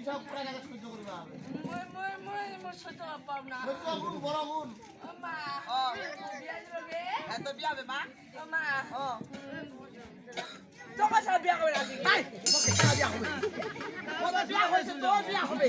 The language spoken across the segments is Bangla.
বিশাল পুরা মই মই মই মই সহ্য পাব না। সহ্য করুন বড় হন। মা। ও বিয়া এত বিয়া হবে মা? ও মা। ও তোকে সব বিয়া হবে না আই তোকে বিয়া হবে। তোর বিয়া হবে তোর বিয়া হবে।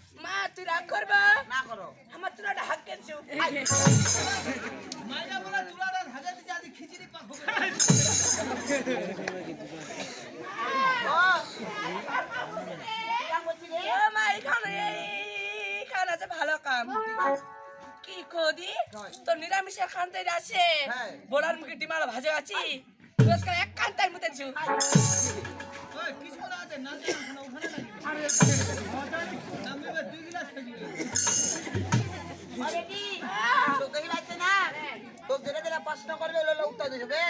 তুই রাগ আমার চুলাটা হাক কেনছো? এখানে ভালো কাম। কি কদি তোর নিরামিষের খানতে আছে বোড়ার মুখে ডিমাল ভাজে আছি। রোজকার এক কান্তার প্রশ্ন করবে উত্তর দিবে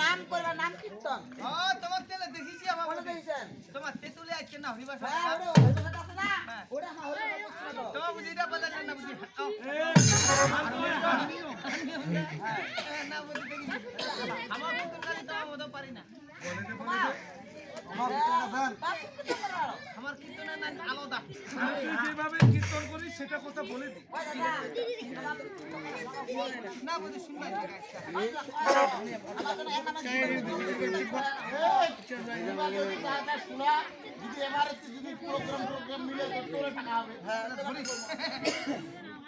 নাম করবা নাম কীর্তন বলে দিয়েছেন হ্যাঁ ওরে ওরে কথা আছে না করো? আমার নাম আলাদা আমি যেভাবে কীর্তন করি সেটা কথা বলে দিই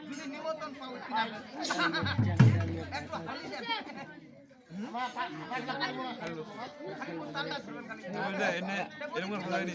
যদি নিমন্ত্রণ পাবো একটু হালি দেন এরকম ভালো হয়নি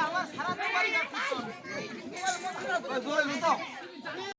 আমার সারা তো বাড়ি কীর্তন